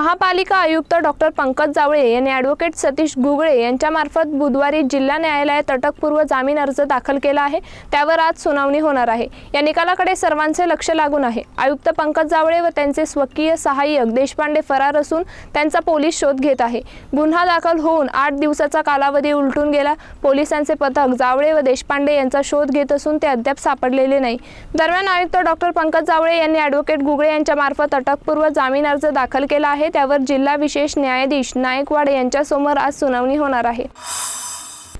महापालिका आयुक्त डॉक्टर पंकज जावळे यांनी ॲडव्होकेट सतीश गुगळे यांच्यामार्फत बुधवारी जिल्हा न्यायालयात अटकपूर्व जामीन अर्ज दाखल केला आहे. त्यावर आज सुनावणी होणार आहे. या निकालाकडे सर्वांचे लक्ष लागून आहे. आयुक्त पंकज जावळे व त्यांचे स्वकीय सहाय्यक देशपांडे फरार असून त्यांचा पोलीस शोध घेत आहे. गुन्हा दाखल होऊन आठ दिवसाचा कालावधी उलटून गेला. पोलिसांचे पथक जावळे व देशपांडे यांचा शोध घेत असून ते अद्याप सापडलेले नाही. दरम्यान आयुक्त डॉक्टर पंकज जावळे यांनी ॲडव्होकेट गुगळे यांच्यामार्फत अटकपूर्व जामीन अर्ज दाखल केला आहे. त्यावर जिल्हा विशेष न्यायाधीश नायकवाड यांच्यासमोर आज सुनावणी होणार आहे.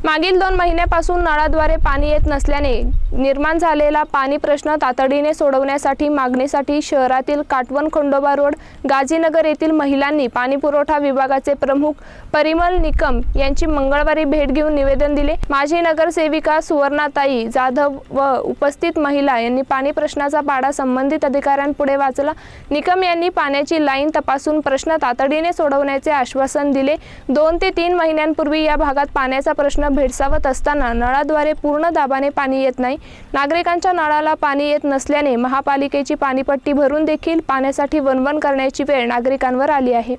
मागील दोन महिन्यापासून नळाद्वारे पाणी येत नसल्याने निर्माण झालेला पाणी प्रश्न तातडीने सोडवण्यासाठी मागणीसाठी शहरातील काटवण खंडोबा रोड गाझीनगर येथील महिलांनी पाणीपुरवठा विभागाचे प्रमुख परिमल निकम यांची मंगळवारी भेट घेऊन निवेदन दिले. माजी नगरसेविका सुवर्णाताई जाधव व उपस्थित महिला यांनी पाणी प्रश्नाचा पाडा संबंधित अधिकाऱ्यांपुढे वाचला. निकम यांनी पाण्याची लाईन तपासून प्रश्न तातडीने सोडवण्याचे आश्वासन दिले. दोन ते तीन महिन्यांपूर्वी या भागात पाण्याचा प्रश्न भेडसावत असताना नळाद्वारे पूर्ण दाबाने पाणी येत नाही. नागरिकांच्या नळाला पाणी येत नसल्याने महापालिकेची पाणीपट्टी भरून देखील पाण्यासाठी वणवण करण्याची वेळ नागरिकांवर आली आहे.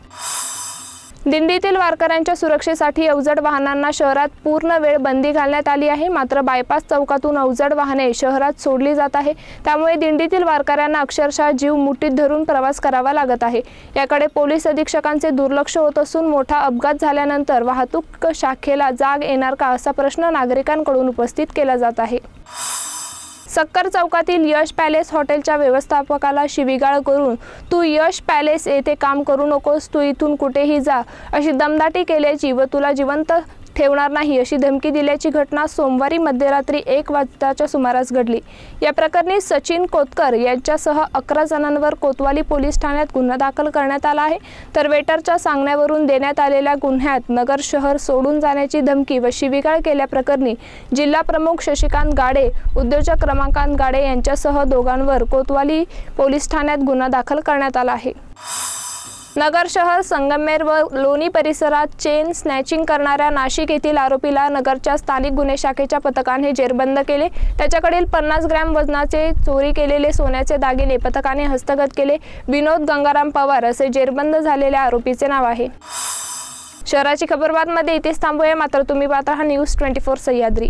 दिंडीतील वारकऱ्यांच्या सुरक्षेसाठी अवजड वाहनांना शहरात पूर्ण वेळ बंदी घालण्यात आली आहे. मात्र बायपास चौकातून अवजड वाहने शहरात सोडली जात आहे. त्यामुळे दिंडीतील वारकऱ्यांना अक्षरशः जीव मुठीत धरून प्रवास करावा लागत आहे. याकडे पोलीस अधीक्षकांचे दुर्लक्ष होत असून मोठा अपघात झाल्यानंतर वाहतूक शाखेला जाग येणार का असा प्रश्न नागरिकांकडून उपस्थित केला जात आहे. सक्कर चौकातील यश पॅलेस हॉटेलच्या व्यवस्थापकाला शिवीगाळ करून तू यश पॅलेस येथे काम करू नकोस तू इथून कुठेही जा अशी दमदाटी केल्याची व तुला जिवंत ठेवणार नाही अशी धमकी दिल्याची घटना सोमवारी मध्यरात्री एक वाजताच्या सुमारास घडली. या प्रकरणी सचिन कोतकर यांच्यासह अकरा जणांवर कोतवाली पोलीस ठाण्यात गुन्हा दाखल करण्यात आला आहे. तर वेटरच्या सांगण्यावरून देण्यात आलेल्या गुन्ह्यात नगर शहर सोडून जाण्याची धमकी व शिवीगाळ केल्याप्रकरणी जिल्हा प्रमुख शशिकांत गाडे उद्योजक रमाकांत गाडे यांच्यासह दोघांवर कोतवाली पोलीस ठाण्यात गुन्हा दाखल करण्यात आला आहे. नगर शहर संगमेर व लोणी परिसरात चेन स्नॅचिंग करणाऱ्या नाशिक येथील आरोपीला नगरच्या स्थानिक गुन्हे शाखेच्या पथकाने जेरबंद केले. त्याच्याकडील पन्नास ग्रॅम वजनाचे चोरी केलेले सोन्याचे दागिने पथकाने हस्तगत केले. विनोद गंगाराम पवार असे जेरबंद झालेल्या आरोपीचे नाव आहे. शहराची खबरबातमध्ये इथेच थांबूया. मात्र तुम्ही पाहता हा न्यूज ट्वेंटी फोर सह्याद्री.